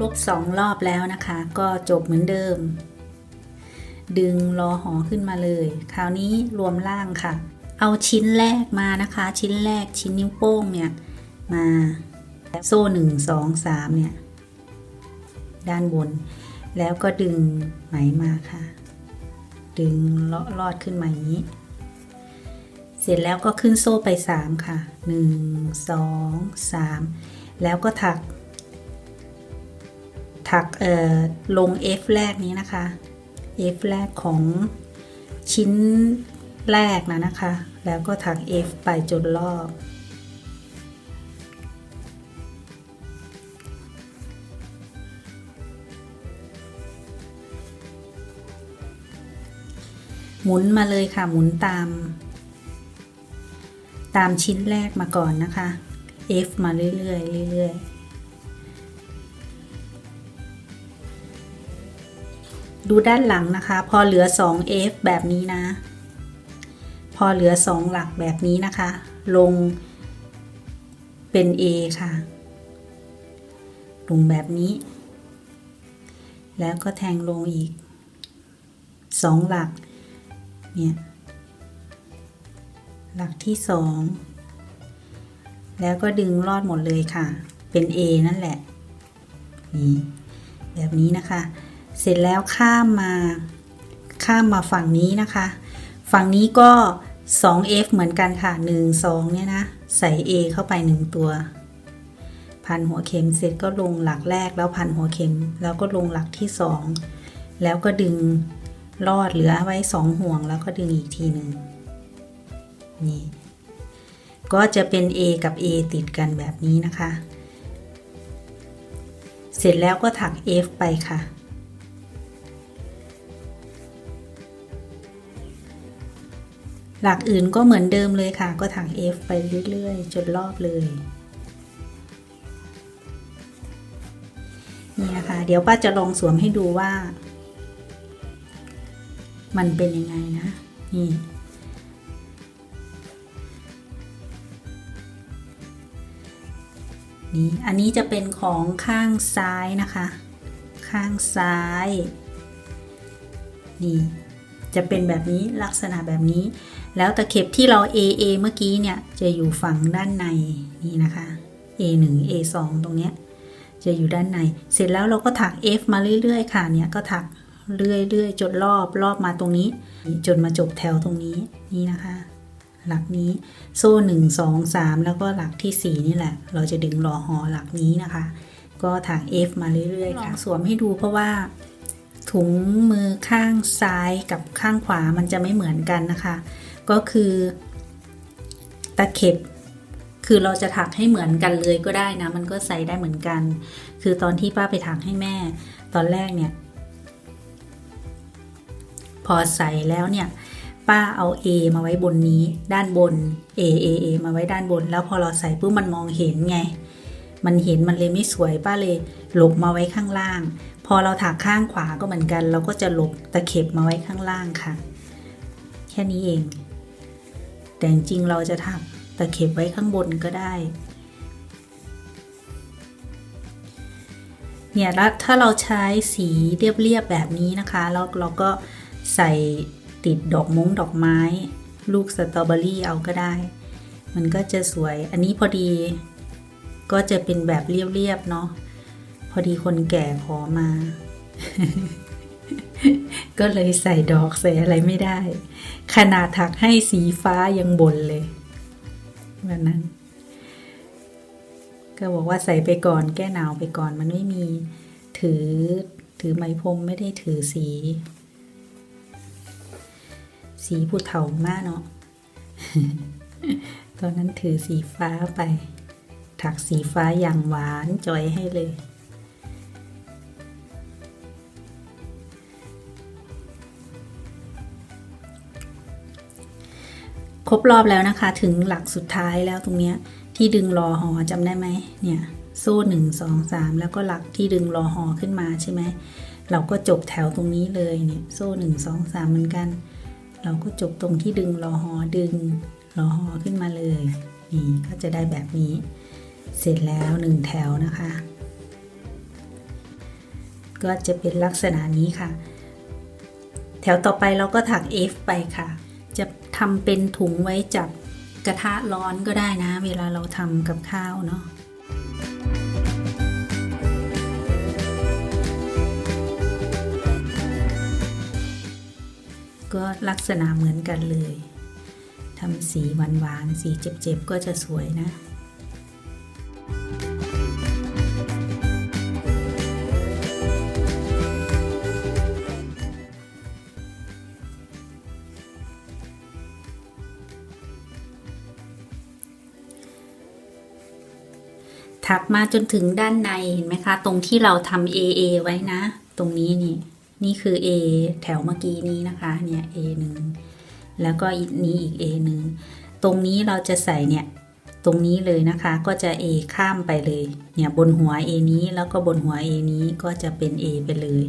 รบสองรอบแล้วนะคะ ก็จบเหมือนเดิม ดึงรอหอขึ้นมาเลย คราวนี้รวมล่างค่ะ เอาชิ้นแรกมานะคะ ชิ้นแรกชิ้นนิ้วโป้งเนี่ย มาโซ่หนึ่งสองสามเนี่ย ด้านบน แล้วก็ดึงไหมมาค่ะ ดึงเลาะลอดขึ้นมาอย่างนี้ เสร็จแล้วก็ขึ้นโซ่ไปสามค่ะหนึ่งสองสามแล้วก็ถัก ถักเอ่อลง F แรกนี้นะคะ F แรกของชิ้นแรกนะนะคะ แล้วก็ถัก F ไปจนรอบหมุนมาเลยค่ะหมุนตาม ตามชิ้นแรกมาก่อนนะคะ F มาเรื่อยๆเรื่อยๆ ดูด้านหลังนะคะ พอเหลือ 2 F แบบนี้นะ พอเหลือ 2 หลักแบบนี้นะคะ ลงเป็น A ค่ะ ลงแบบนี้ แล้วก็แทงลงอีก 2 หลัก เนี่ย หลักที่สองแล้วก็ดึงลอดหมดเลยค่ะ เป็น A นั่นแหละ นี่ แบบนี้นะคะ เสร็จแล้วข้ามมา ข้ามมาฝั่งนี้นะคะ ฝั่งนี้ก็ 2F เหมือนกันค่ะ 1 2 เนี่ยนะ ใส่ A เข้าไป 1 ตัว พันหัวเข็มเสร็จก็ลงหลักแรกแล้วพันหัวเข็ม แล้วก็ลงหลักที่ 2 แล้วก็ดึงลอดเหลือไว้ 2 ห่วงแล้วก็ดึงอีกทีหนึ่งนี่ก็จะเป็น A กับ A ติดกันแบบนี้นะคะ เสร็จแล้วก็ถัก F ไปค่ะ หลักอื่นก็เหมือนเดิมเลยค่ะ ก็ถัก F ไปเรื่อยๆจนรอบเลยนี่นะคะเดี๋ยวป้าจะลองสวมให้ดูว่า มันเป็นยังไงนะ นี่นี่อันนี้จะเป็นของข้างซ้ายนะคะ ข้างซ้าย นี่ จะเป็นแบบนี้ลักษณะแบบนี้ แล้วตะเข็บที่เรา AA เมื่อกี้เนี่ยจะอยู่ฝั่งด้านในนี่นะคะ A1 A2 ตรงเนี้ยจะอยู่ด้านใน เสร็จแล้วเราก็ถัก F มาเรื่อยๆ ค่ะเนี่ยก็ถักเรื่อยๆจนรอบรอบมาตรงนี้ จนมาจบแถวตรงนี้นี่นะคะ หลักนี้โซ่หนึ่งสองสามแล้วก็หลักที่สี่นี่แหละ เราจะดึงรอหอหลักนี้นะคะ ก็ถัก F มาเรื่อยๆค่ะสวมให้ดูเพราะว่า ถุงมือข้างซ้ายกับข้างขวามันจะไม่เหมือนกันนะคะ ก็คือตะเข็บ คือเราจะถักให้เหมือนกันเลยก็ได้นะ มันก็ใส่ได้เหมือนกัน คือตอนที่ป้าไปถักให้แม่ ตอนแรกเนี่ย พอใส่แล้วเนี่ยป้าเอา A มาไว้บนนี้ ด้านบน A A A มาไว้ด้านบน แล้วพอเราใส่ปุ๊บมันมองเห็นไง มันเห็นมันเลยไม่สวยป้าเลยหลบมาไว้ข้างล่าง พอเราถักข้างขวาก็เหมือนกัน เราก็จะลบตะเข็บมาไว้ข้างล่างค่ะ แค่นี้เอง แต่จริงเราจะถักตะเข็บไว้ข้างบนก็ได้ เนี่ยแล้วถ้าเราใช้สีเรียบๆแบบนี้นะคะแล้วเราก็ใส่ติดดอกมุ้งดอกไม้ ลูกสตรอเบอรี่เอาก็ได้ มันก็จะสวย อันนี้พอดีก็จะเป็นแบบเรียบๆเนาะ อดีคนแก่ขอมา ก็เลยใส่ดอกใส่อะไรไม่ได้ ขนาดถักให้สีฟ้ายังบ่นเลยวันนั้น ก็บอกว่าใส่ไปก่อนแก้หนาวไปก่อนมันไม่มีถือถือไมพรมไม่ได้ถือสี สีผู้เฒ่ามากเนาะตอนนั้นถือสีฟ้าไป ถักสีฟ้าอย่างหวานจอยให้เลย ครบรอบแล้วนะคะ ถึงหลักสุดท้ายแล้วตรงเนี้ยที่ดึงรอหอจำได้ไหมเนี่ยโซ่หนึ่งสองสามแล้วก็หลักที่ดึงรอหอขึ้นมาใช่ไหมเราก็จบแถวตรงนี้เลยเนี่ยโซ่หนึ่งสองสามเหมือนกัน เราก็จบตรงที่ดึงรอหอดึงรอหอขึ้นมาเลยนี่ก็จะได้แบบนี้ เสร็จแล้วหนึ่งแถวนะคะ ก็จะเป็นลักษณะนี้ค่ะ แถวต่อไปเราก็ถัก F ไปค่ะ จะทำเป็นถุงไว้จับกระทะร้อนก็ได้นะ เวลาเราทำกับข้าวเนาะก็ลักษณะเหมือนกันเลยทำสีหวานๆ สีเจ็บๆ ก็จะสวยนะ ถักมาจนถึงด้านในเห็นไหมคะ ตรงที่เราทำ AA ไว้นะ ตรงนี้นี่ นี่คือ A แถวเมื่อกี้นี้นะคะ เนี่ย A หนึ่งแล้วก็นี้อีก A หนึ่งตรงนี้เราจะใส่เนี่ย ตรงนี้เลยนะคะ ก็จะ A ข้ามไปเลย เนี่ยบนหัว A นี้แล้วก็บนหัว A นี้ก็จะเป็น A ไปเลย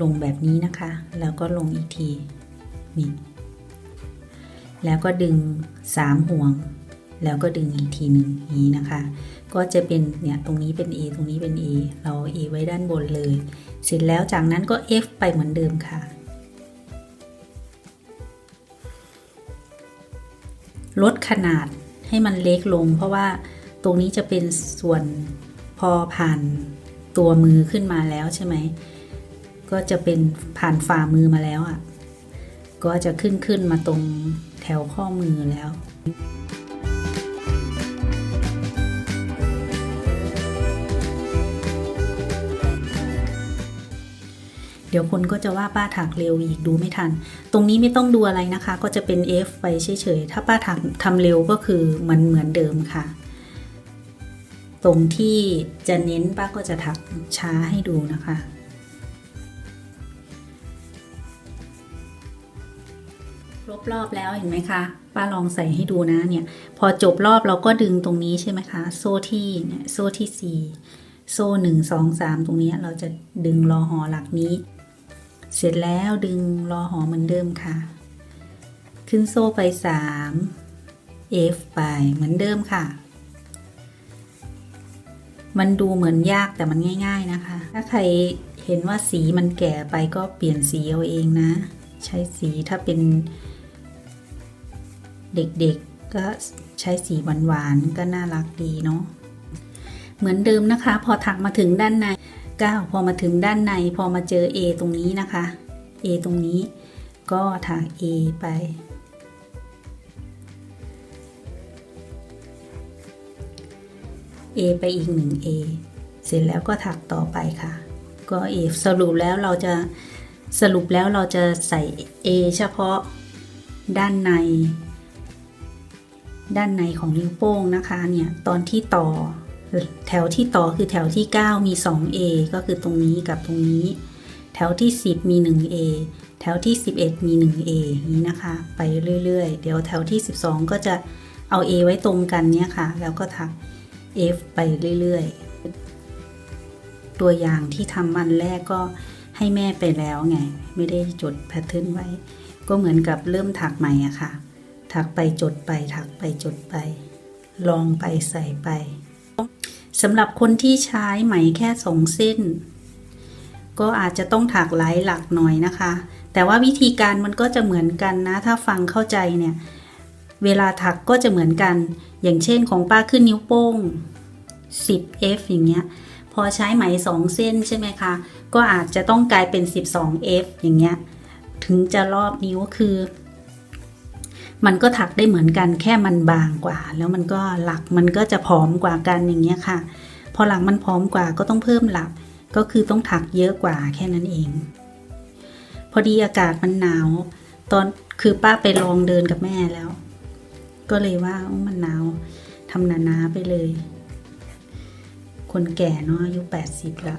ลงแบบนี้นะคะ แล้วก็ลงอีกที นี่ แล้วก็ดึงสามห่วง แล้วก็ดึงอีกทีหนึ่งนี้นะคะ ก็จะเป็นเนี่ยตรงนี้เป็น A ตรงนี้เป็น A เรา A ไว้ด้านบนเลย เสร็จแล้วจากนั้นก็ F ไปเหมือนเดิมค่ะ ลดขนาดให้มันเล็กลง เพราะว่าตรงนี้จะเป็นส่วนพอผ่านตัวมือขึ้นมาแล้วใช่ไหม ก็จะเป็นผ่านฝ่ามือมาแล้วอะ่ะ ก็จะขึ้นขึ้นมาตรงแถวข้อมือแล้ว ดี๋ยวคนก็จะว่าป้าถักเร็วอีกดูไม่ทัน ตรงนี้ไม่ต้องดูอะไรนะคะ ก็จะเป็น F ไปเฉยๆ ถ้าป้าถักทำเร็วก็คือมันเหมือนเดิมค่ะ ตรงที่จะเน้นป้าก็จะถักช้าให้ดูนะคะครบรอบแล้วเห็นไหมคะป้าลองใส่ให้ดูนะเนี่ยพอจบรอบเราก็ดึงตรงนี้ใช่ไหมคะ โซ่ที่เนี่ยโซ่ที่สี่โซ่หนึ่งสองสามตรงนี้เราจะดึงรอหอหลักนี้ เสร็จแล้วดึงรอหอเหมือนเดิมค่ะ ขึ้นโซ่ไปสาม F ไปเหมือนเดิมค่ะ มันดูเหมือนยากแต่มันง่าย ๆนะคะ ถ้าใครเห็นว่าสีมันแก่ไปก็เปลี่ยนสีเอาเองนะ ใช้สีถ้าเป็น เด็กๆก็ใช้สีหวานๆก็น่ารักดีเนาะเหมือนเดิมนะคะ พอถักมาถึงด้านใน ก้าวพอมาถึงด้านในพอมาเจอ A ตรงนี้นะคะ A ตรงนี้ก็ถัก A ไป A ไปอีกหนึ่ง A เสร็จแล้วก็ถักต่อไปค่ะ ก็ A สรุปแล้วเราจะสรุปแล้วเราจะใส่ A เฉพาะด้านใน ด้านในของนิ้วโป้งนะคะเนี่ยตอนที่ต่อ แถวที่ต่อคือแถวที่ 9 มี 2A ก็คือตรงนี้กับตรงนี้ แถวที่ 10 มี 1A แถวที่ 11 มี 1A นี้นะคะ ไปเรื่อยๆ เดี๋ยวแถวที่ 12 ก็จะเอา A ไว้ตรงกันเนี่ยค่ะ แล้วก็ถัก F ไปเรื่อยๆ ตัวอย่างที่ทำอันแรกก็ให้แม่ไปแล้วไง ไม่ได้จดแพทเทิร์นไว้ ก็เหมือนกับเริ่มถักใหม่อะค่ะ ถักไปจดไปถักไปจดไป ลองไปใส่ไป สำหรับคนที่ใช้ไหมแค่สองเส้น ก็อาจจะต้องถักหลายหลักหน่อยนะคะ แต่ว่าวิธีการมันก็จะเหมือนกันนะ ถ้าฟังเข้าใจเนี่ย เวลาถักก็จะเหมือนกัน อย่างเช่นของป้าขึ้นนิ้วโป้ง 10F อย่างเงี้ย พอใช้ไหมสองเส้นใช่ไหมคะ ก็อาจจะต้องกลายเป็น 12F อย่างเงี้ย ถึงจะรอบนิ้วคือ มันก็ถักได้เหมือนกันแค่มันบางกว่า แล้วมันก็หลักมันก็จะผอมกว่ากันอย่างเงี้ยค่ะ พอหลังมันผอมกว่าก็ต้องเพิ่มหลัก ก็คือต้องถักเยอะกว่าแค่นั้นเอง พอดีอากาศมันหนาว ตอนคือป้าไปลองเดินกับแม่แล้ว ก็เลยว่ามันหนาวทำหนาๆไปเลย คนแก่เนาะอายุแปดสิบละ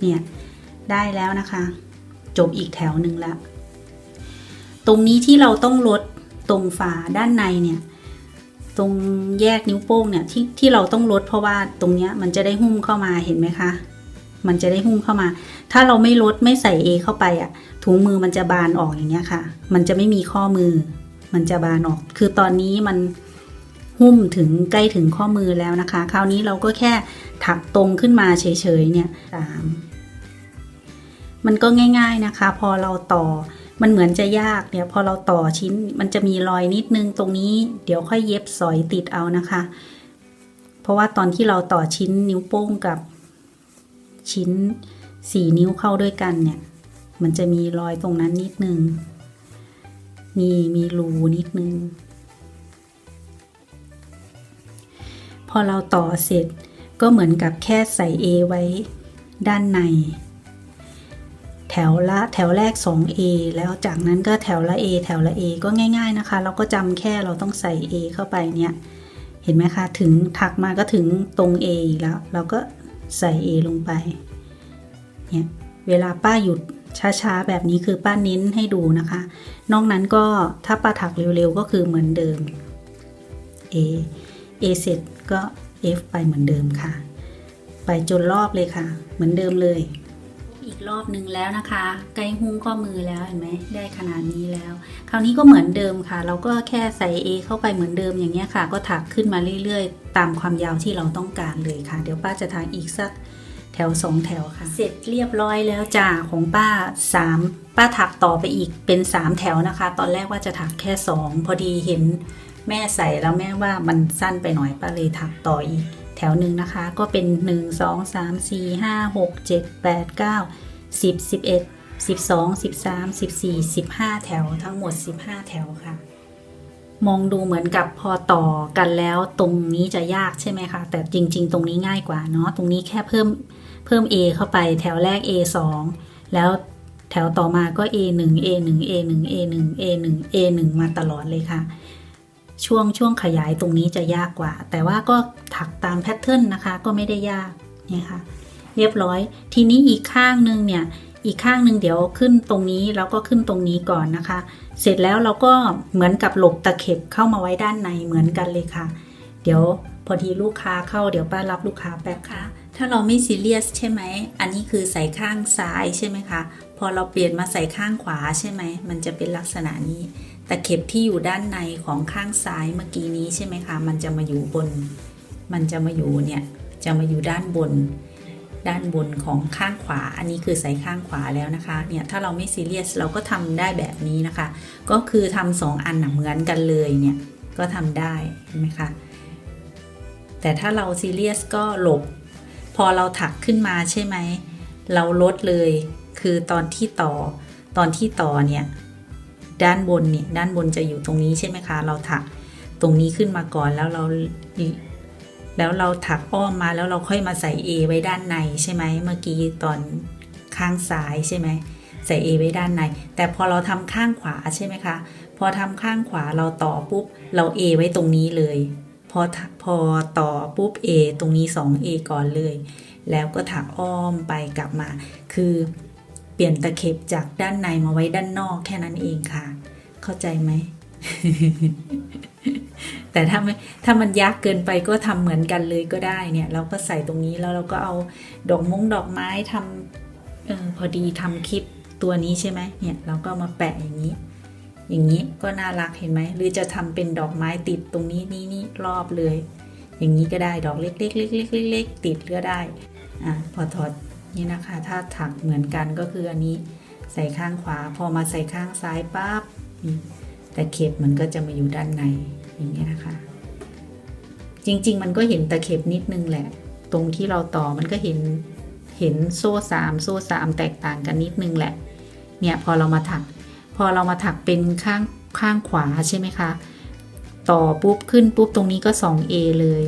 เนี่ยได้แล้วนะคะ จบอีกแถวหนึ่งละ ตรงนี้ที่เราต้องลด ตรงฝาด้านในเนี่ยตรงแยกนิ้วโป้งเนี่ยที่ที่เราต้องลดเพราะว่าตรงเนี้ยมันจะได้หุ้มเข้ามาเห็นไหมคะ มันจะได้หุ้มเข้ามา ถ้าเราไม่ลดไม่ใส่เอเข้าไปอะ่ะถุงมือมันจะบานออกอย่างเงี้ยค่ะ มันจะไม่มีข้อมือ มันจะบานออก คือตอนนี้มันหุ้มถึงใกล้ถึงข้อมือแล้วนะคะ คราวนี้เราก็แค่ถักตรงขึ้นมาเฉยๆเนี่ยสามมันก็ง่าย ๆนะคะ พอเราต่อ มันเหมือนจะยากเนี่ยพอเราต่อชิ้นมันจะมีรอยนิดนึงตรงนี้ เดี๋ยวค่อยเย็บสอยติดเอานะคะ เพราะว่าตอนที่เราต่อชิ้นนิ้วโป้งกับชิ้นสี่นิ้วเข้าด้วยกันเนี่ย มันจะมีรอยตรงนั้นนิดนึง มีมีรูนิดนึง พอเราต่อเสร็จก็เหมือนกับแค่ใส่ A ไว้ด้านใน แถวละแถวแรก 2A แล้วจากนั้นก็แถวละ A แถวละ A ก็ง่ายๆนะคะ เราก็จำแค่เราต้องใส่ A เข้าไปเนี่ย เห็นไหมคะ ถึงถักมาก็ถึงตรง A อีกแล้ว เราก็ใส่ A ลงไป เนี่ย เวลาป้าหยุดช้าๆ แบบนี้คือป้าเน้นให้ดูนะคะ นอกนั้นก็ถ้าป้าถักเร็วๆ ก็คือเหมือนเดิม A A เสร็จก็ F ไปเหมือนเดิมค่ะ ไปจนรอบเลยค่ะ เหมือนเดิมเลย อีกรอบหนึ่งแล้วนะคะ ใกล้หุ้งข้อมือแล้วเห็นไหมได้ขนาดนี้แล้ว คราวนี้ก็เหมือนเดิมค่ะ เราก็แค่ใส่ A เข้าไปเหมือนเดิมอย่างเงี้ยค่ะ ก็ถักขึ้นมาเรื่อยๆ ตามความยาวที่เราต้องการเลยค่ะ เดี๋ยวป้าจะถักอีกสักแถวสองแถวค่ะ เสร็จเรียบร้อยแล้วจ้าของป้าสามป้าถักต่อไปอีกเป็นสามแถวนะคะ ตอนแรกว่าจะถักแค่สองพอดีเห็นแม่ใส่แล้วแม่ว่ามันสั้นไปหน่อยป้าเลยถักต่ออีก แถวหนึ่งนะคะ ก็เป็น 1 2 3 4 5 6 7 8 9 10 11 12 13 14 15 แถวทั้งหมด 15 แถวค่ะ มองดูเหมือนกับพอต่อกันแล้วตรงนี้จะยากใช่ไหมคะ แต่จริง ๆ ตรงนี้ง่ายกว่าเนาะตรงนี้แค่เพิ่มเพิ่ม A เข้าไปแถวแรก A 2แล้วแถวต่อมาก็ A 1 A 1 A 1 A 1 A 1 A 1มาตลอดเลยค่ะ ช่วงช่วงขยายตรงนี้จะยากกว่า แต่ว่าก็ ถักตามแพทเทิร์นนะคะ ก็ไม่ได้ยากนี่ค่ะ เรียบร้อย ทีนี้อีกข้างหนึ่งเนี่ย อีกข้างหนึ่งเดี๋ยวขึ้นตรงนี้แล้วก็ขึ้นตรงนี้ก่อนนะคะ เสร็จแล้วเราก็เหมือนกับหลบตะเข็บเข้ามาไว้ด้านในเหมือนกันเลยค่ะ เดี๋ยวพอดีลูกค้าเข้าเดี๋ยวป้ารับลูกค้าแป๊บค่ะ ถ้าเราไม่ซีเรียสใช่ไหม อันนี้คือใส่ข้างซ้ายใช่ไหมคะ พอเราเปลี่ยนมาใส่ข้างขวาใช่ไหม มันจะเป็นลักษณะนี้ตะเข็บที่อยู่ด้านในของข้างซ้ายเมื่อกี้นี้ใช่ไหมคะ มันจะมาอยู่บน มันจะมาอยู่เนี่ยจะมาอยู่ด้านบน ด้านบนของข้างขวา อันนี้คือใส่ข้างขวาแล้วนะคะเนี่ยถ้าเราไม่ซีเรียสเราก็ทำได้แบบนี้นะคะ ก็คือทำสองอันเหมือนกันเลยเนี่ยก็ทำได้เห็นไหมคะแต่ถ้าเราซีเรียสก็หลบ พอเราถักขึ้นมาใช่ไหมเราลดเลย คือตอนที่ต่อตอนที่ต่อเนี่ยด้านบนเนี่ยด้านบนจะอยู่ตรงนี้ใช่ไหมคะ เราถักตรงนี้ขึ้นมาก่อนแล้วเรา แล้วเราถักอ้อมมาแล้วเราค่อยมาใส่ A ไว้ด้านในใช่ไหมเมื่อกี้ตอนข้างซ้ายใช่ไหมใส่ A ไว้ด้านใน แต่พอเราทำข้างขวาใช่ไหมคะ พอทำข้างขวาเราต่อปุ๊บเรา A ไว้ตรงนี้เลย พอพอต่อปุ๊บ A ตรงนี้ 2A ก่อนเลย แล้วก็ถักอ้อมไปกลับมา คือเปลี่ยนตะเข็บจากด้านในมาไว้ด้านนอกแค่นั้นเองค่ะ เข้าใจไหม แต่ถ้าไม่ถ้ามันยากเกินไปก็ทำเหมือนกันเลยก็ได้เนี่ย เราก็ใส่ตรงนี้แล้วเราก็เอาดอกมงดอกไม้ทำเออพอดีทำคลิปตัวนี้ใช่ไหมเนี่ยเราก็มาแปะอย่างนี้ อย่างนี้ก็น่ารักเห็นไหมหรือจะทำเป็นดอกไม้ติดตรงนี้นี่นี่รอบเลย อย่างนี้ก็ได้ดอกเล็กๆเล็กๆเล็กๆติดก็ได้อะพอถอดนี่นะคะ ถ้าถักเหมือนกันก็คืออันนี้ใส่ข้างขวา พอมาใส่ข้างซ้ายปั๊บแต่เข็บมันก็จะมาอยู่ด้านใน อย่างนี้ยนะคะ จริง ๆ มันก็เห็นตะเข็บนิดนึงแหละ ตรงที่เราต่อมันก็เห็นเห็นโซ่สามโซ่สามแตกต่างกันนิดนึงแหละ เนี่ยพอเรามาถัก พอเรามาถักเป็นข้างข้างขวาใช่ไหมคะ ต่อปุ๊บขึ้นปุ๊บตรงนี้ก็ 2A เลย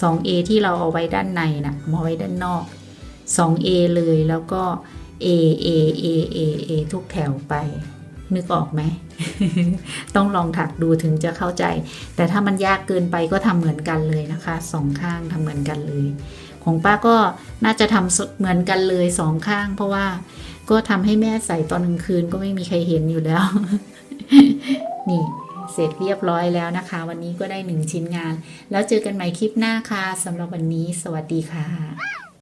2A ที่เราเอาไว้ด้านในนะมาไว้ด้านนอก 2A เลยแล้วก็ A A A A A ทุกแถวไป นึกออกไหม ต้องลองถักดูถึงจะเข้าใจ แต่ถ้ามันยากเกินไปก็ทำเหมือนกันเลยนะคะสองข้างทำเหมือนกันเลย ของป้าก็น่าจะทำเหมือนกันเลยสองข้าง เพราะว่าก็ทำให้แม่ใส่ตอนกลางคืนก็ไม่มีใครเห็นอยู่แล้ว นี่เสร็จเรียบร้อยแล้วนะคะ วันนี้ก็ได้หนึ่งชิ้นงาน แล้วเจอกันใหม่คลิปหน้าค่ะสำหรับวันนี้ สวัสดีค่ะ